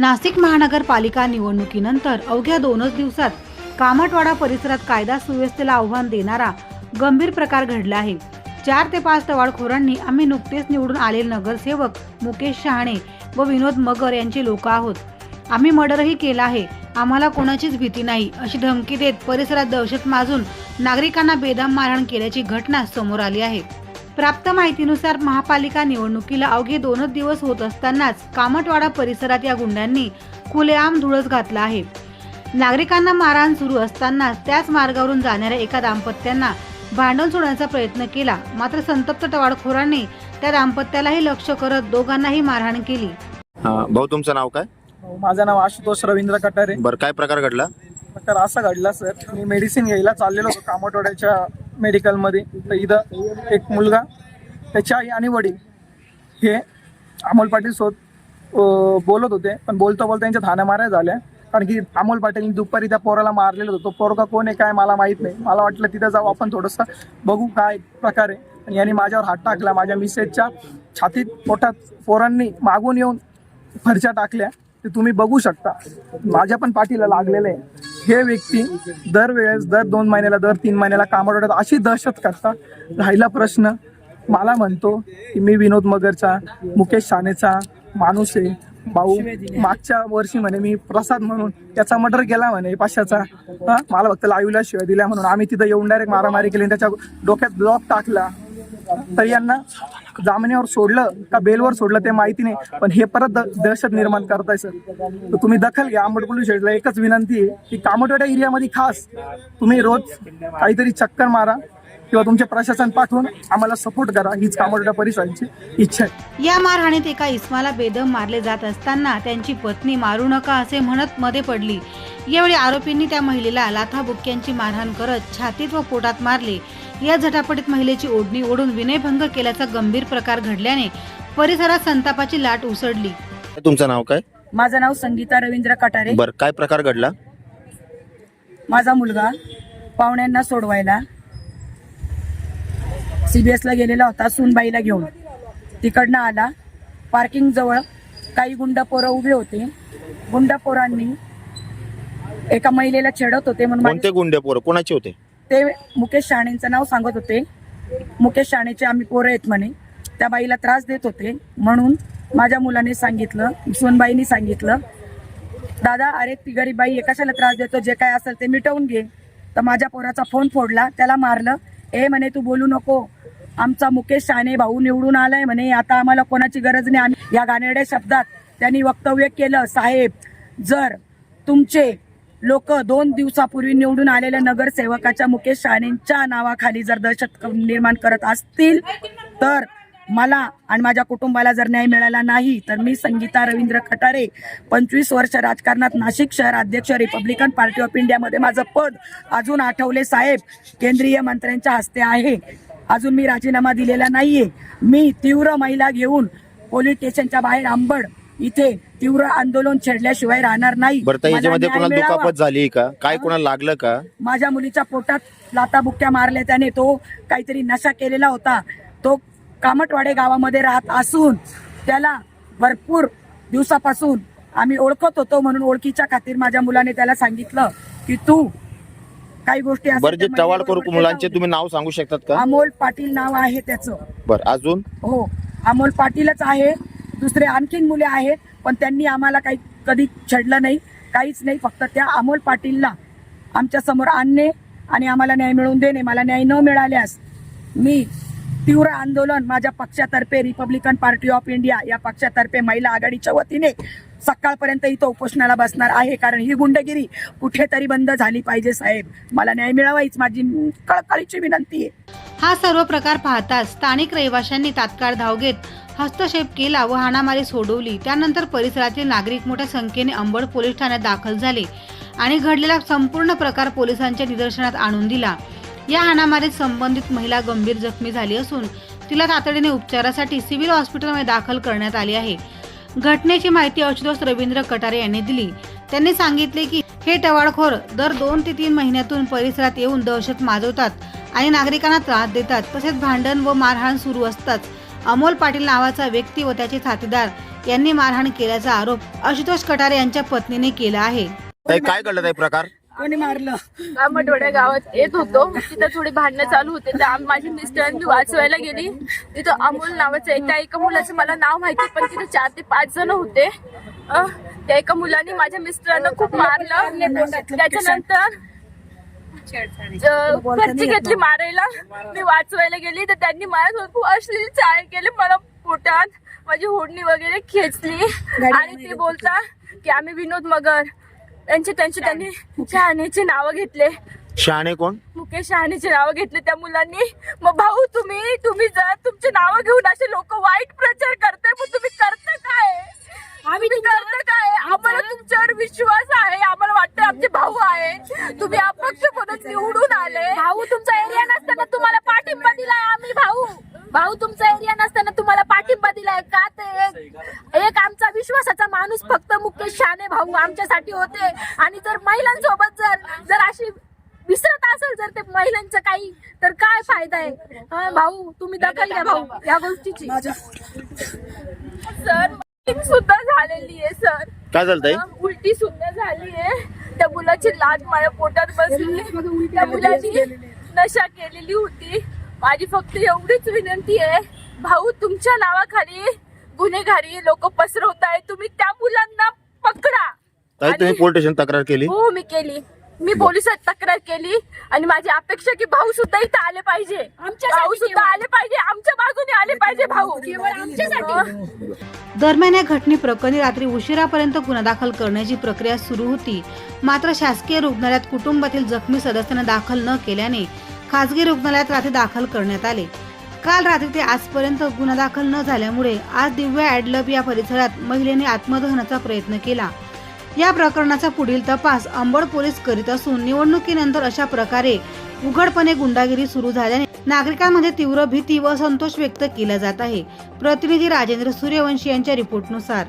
नाशिक महानगरपालिका निवडणुकीनंतर अवघ्या दोनच दिवसात कामटवाडा परिसरात कायदा सुव्यवस्थेला आव्हान देणारा गंभीर प्रकार घडला आहे. चार ते पाच टवाळखोरांनी आम्ही नुकतेच निवडून आलेले नगरसेवक मुकेश शहाणे व विनोद मगर यांचे लोक आहोत. आम्ही मर्डरही केला आहे. आम्हाला कोणाचीच भीती नाही अशी धमकी देत परिसरात दहशत माजून नागरिकांना बेदम मारहाण केल्याची घटना समोर आली आहे. प्राप्त माहितीनुसार महापालिका निवडणुकीला अवघे दोनच दिवस होत असतानाच कामटवाडा परिसरात या गुंडांनी खुलेआम धुळस घातला आहे. नागरिकांना मारहाण सुरू असतानाच त्याच मार्गावरून जाणाऱ्या एका दाम्पत्यांना भांडण सोडण्याचा प्रयत्न केला. मात्र संतप्त टवाळखोरांनी त्या दाम्पत्यालाही लक्ष करत दोघांनाही मारहाण केली. भाऊ तुमचं नाव काय? हो, माझं नाव आशुतोष रवींद्र कटारे. बरं काय प्रकार घडला? तर असं घडला सर. मी मेडिसिन घ्यायला चाललेलो होतो कामटवाड्याच्या मेडिकलमध्ये. तर इथं एक मुलगा त्याची आई आणि वडील हे अमोल पाटील सोबत बोलत होते. पण बोलता बोलता त्यांच्या थाना माऱ्या झाल्या कारण की अमोल पाटील दुपारी त्या पोराला मारलेलं होतं. पोरगा कोण आहे काय मला माहीत नाही. मला वाटलं तिथं जाऊ आपण थोडंसं बघू काय प्रकारे. आणि यांनी माझ्यावर हात टाकला. माझ्या मिसेसच्या छातीत पोटात पोरांनी मागून येऊन फरच्या टाकल्या. ते तुम्ही बघू शकता. माझ्या पण पाठीला लागलेले आहे. हे व्यक्ती दरवेळेस दर दोन महिन्याला दर तीन महिन्याला कामाडवतात अशी दहशत करता. राहिला प्रश्न. मला म्हणतो की मी विनोद मगरचा मुकेश शानेचा माणूस आहे. भाऊ मागच्या वर्षी म्हणे मी प्रसाद म्हणून त्याचा मर्डर केला म्हणे पाशाचा हा? मला फक्त लाईव्हला शिवाय दिल्या म्हणून. आम्ही तिथं येऊन डायरेक्ट मारामारी केली आणि त्याच्या डोक्यात ब्लॉक टाकला. तर यांना जामिनीवर सोडलं का बेलवर सोडलं ते माहिती नाही. पण हे परत दहशत निर्माण करताय सर. तर तुम्ही दखल घ्या. आंबट पोलीस स्टेशनला एकच विनंती आहे की कामटवाड्या एरियामध्ये खास तुम्ही रोज काहीतरी चक्कर मारा किंवा तुमचे प्रशासन पाठवून आम्हाला सपोर्ट करा हीच कामटवाड्या परिसराची इच्छा आहे. या मारहाणीत एका इस्माला बेदम मारले जात असताना त्यांची पत्नी मारू नका असे म्हणत मध्ये पडली. यावेळी आरोपींनी त्या महिलेला लाथाबुक्क्यांची मारहाण करत छातीत व पोटात मारले. या झटापटीत महिलेची ओढणी ओढून विनयभंग केल्याचा गंभीर प्रकार घडल्याने परिसरात संतापाची लाट उसळली. तुमचं नाव काय? माझं नाव संगीता रवींद्र कटारे. बरं काय प्रकार घडला? माझा मुलगा पाहुण्यांना सोडवायला CBS ला गेलेला होता सूनबाईला घेऊन. तिकडनं आला. पार्किंग जवळ काही गुंड पोरं उभे होते. गुंड पोरांनी एका महिलेला छेडत होते म्हणून कोणते गुंडे पोरं कोणाचे होते? ते मुकेश शहाणेंचं नाव सांगत होते. मुकेश शहाणेचे आम्ही पोरं आहेत म्हणे. त्या बाईला त्रास देत होते. म्हणून माझ्या मुलाने सांगितलं सोनबाईनी सांगितलं दादा अरे ती गरीब बाई एकाशाला त्रास देतो? जे काय असेल ते मिटवून घे. तर माझ्या पोराचा फोन फोडला. त्याला मारलं ए म्हणे तू बोलू नको. आमचा मुकेश शहाणे भाऊ निवडून आलाय म्हणे. आता आम्हाला कोणाची गरज नाही. आम्ही या गाण्याड्या शब्दात त्यांनी वक्तव्य केलं. साहेब जर तुमचे लोक दोन दिवसापूर्वी निवडून आलेल्या नगरसेवकाच्या मुकेश शाणेंच्या नावाखाली जर दहशत निर्माण करत असतील तर मला आणि माझ्या कुटुंबाला जर न्याय मिळाला नाही तर मी संगीता रवींद्र खटारे पंचवीस वर्ष राजकारणात नाशिक शहर अध्यक्ष रिपब्लिकन पार्टी ऑफ इंडियामध्ये माझं पद अजून आठवले साहेब केंद्रीय मंत्र्यांच्या हस्ते आहे. अजून मी राजीनामा दिलेला नाहीये. मी तीव्र महिला घेऊन पोलीस स्टेशनच्या बाहेर आंबड इथे तीव्र आंदोलन छेडल्याशिवाय राहणार नाही. बरं याच्यामध्ये कोणाला. दुखापत झाली का? काय कोणाला लागलं का? माझ्या मुलीच्या पोटात लाताबुक्क्या मारल्या त्याने. तो काहीतरी नशा केलेला होता. तो कामटवाडे गावामध्ये राहत असून त्याला भरपूर दिवसापासून आम्ही ओळखत होतो म्हणून ओळखीच्या खातीर माझ्या मुलाने त्याला सांगितलं की तू काही गोष्टी टवाळखोर मुलांचे तुम्ही नाव सांगू शकतात. का? अमोल पाटील नाव आहे त्याचं. बरं अजून? हो अमोल पाटीलच आहे. दुसरे आणखीन मुले आहेत पण त्यांनी आम्हाला काही कधी छेडलं नाही काहीच नाही. फक्त त्या अमोल पाटीलला आमच्यासमोर आणणे आणि आम्हाला न्याय मिळवून देणे. मला न्याय न मिळाल्यास मी तीव्र आंदोलन माझ्या पक्षातर्फे रिपब्लिकन पार्टी ऑफ इंडिया या पक्षातर्फे महिला आघाडीच्या वतीने सकाळपर्यंत इथं उपोषणाला बसणार आहे. कारण ही गुंडगिरी कुठेतरी बंद झाली पाहिजे साहेब. मला न्याय मिळावाहीच माझी कळकळीची विनंती आहे. हा सर्व प्रकार पाहताच स्थानिक रहिवाशांनी तात्काळ धाव घेत हस्तक्षेप केला व हाणामारी सोडवली. त्यानंतर परिसरातील नागरिक मोठ्या संख्येने अंबड पोलीस ठाण्यात दाखल झाले आणि घडलेला संपूर्ण प्रकार पोलिसांच्या निदर्शनात आणून दिला. या हाणामारीत संबंधित महिला गंभीर जखमी झाली असून तिला तातडीने उपचारासाठी सिव्हिल हॉस्पिटलमध्ये दाखल करण्यात आली आहे. घटनेची माहिती औषधोस रवींद्र कटारे यांनी दिली. त्यांनी सांगितले की हे टवाळखोर दर दोन ते तीन महिन्यातून परिसरात येऊन दहशत माजवतात आणि नागरिकांना त्रास देतात. तसेच भांडण व मारहाण सुरू असताच अमोल पाटील नावाचा व्यक्ती व त्याचे साथीदार यांनी मारहाण केल्याचा आरोप आशुतोष कटारे यांच्या पत्नीने केला आहे. ताई काय घडलं ताई प्रकार? कोणी मारलं? कामटवाड्या गावात येत होतो. तिथं थोडी भांडणं चालू होते. तर आम- माझी मिस्टरांनी वाचवायला गेली. तिथं अमोल नावाचं आहे त्या एका मुलाचं मला नाव माहिती पण तिथं चार ते पाच जण होते. अं, त्या एका मुलाने माझ्या मिस्टरांना खूप मारलं. त्याच्यानंतर अं, घरची घेतली मारायला. मी वाचवायला गेली तर त्यांनी माझ्यासोबत खूप अश्लील चाळ केले. मला पोटात माझी होडणी वगैरे खेचली. आणि ते बोलता की आम्ही विनोद मगर. त्यांचे त्यांचे त्यांनी शहाणीचे नावं घेतले. शहाणे कोण? मुकेश शहाणीचे नावं घेतले त्या मुलांनी. मग भाऊ तुम्ही तुम्ही जर तुमचे नावं घेऊन असे लोक वाईट प्रचार करताय मग तुम्ही करता काय? आम्ही करता काय? आम्हाला तुमच्यावर विश्वास आहे. आम्हाला वाटतं आमचे भाऊ आहे. तुम्ही अपक्ष म्हणून निवडून आले. भाऊ तुमचा एरिया नसताना तुम्हाला पाठिंबा दिलाय आम्ही भाऊ. भाऊ तुमचा एरिया नसताना तुम्हाला पाठिंबा दिलाय का ते? एक आमचा विश्वासाचा माणूस फक्त मुकेश शाने भाऊ आमच्यासाठी होते. आणि जर महिलांसोबत जर जर अशी विसरत असेल जर ते महिलांचं काही तर काय फायदा आहे? हं, भाऊ तुम्ही दखल घ्या भाऊ या गोष्टीची. सर सुद्धा झालेली आहे सर. काय झालं ताई? हं, उलटी सुद्धा झाली आहे. त्या मुलाची लाज माझ्या पोटात बसली. त्या मुलाची नशा केलेली होती. माझी फक्त एवढीच विनंती आहे. भाऊ तुमच्या नावाखाली गुन्हेगारी लोक पसरवत आहे तुम्ही त्या मुलांना पकडा. ताई तुम्ही पोलीस स्टेशन तक्रार केली? हो मी केली. मी पोलिसात तक्रार केली. आणि माझी अपेक्षा की भाऊ सुद्धा इथं आले पाहिजे. भाऊ सुद्धा आले पाहिजे. पाहिजे भाऊ आमच्यासाठी. दरम्यान या घटनेप्रकरणी रात्री उशिरापर्यंत गुन्हा दाखल करण्याची प्रक्रिया सुरू होती. मात्र शासकीय रुग्णालयात कुटुंबातील जखमी सदस्यांना दाखल न केल्याने खासगी रुग्णालयात रात्री दाखल करण्यात आले. काल रात्री ते आजपर्यंत गुन्हा दाखल न झाल्यामुळे आज दिव्या ॲडलब या परिसरात महिलेने आत्मदहनाचा प्रयत्न केला. या प्रकरणाचा पुढील तपास अंबड पोलीस करीत असून निवडणुकीनंतर अशा प्रकारे उघडपणे गुंडागिरी सुरू झाल्याने नागरिकांमध्ये तीव्र भीती व संतोष व्यक्त केला जात आहे. प्रतिनिधी राजेंद्र सूर्यवंशी यांच्या रिपोर्टनुसार.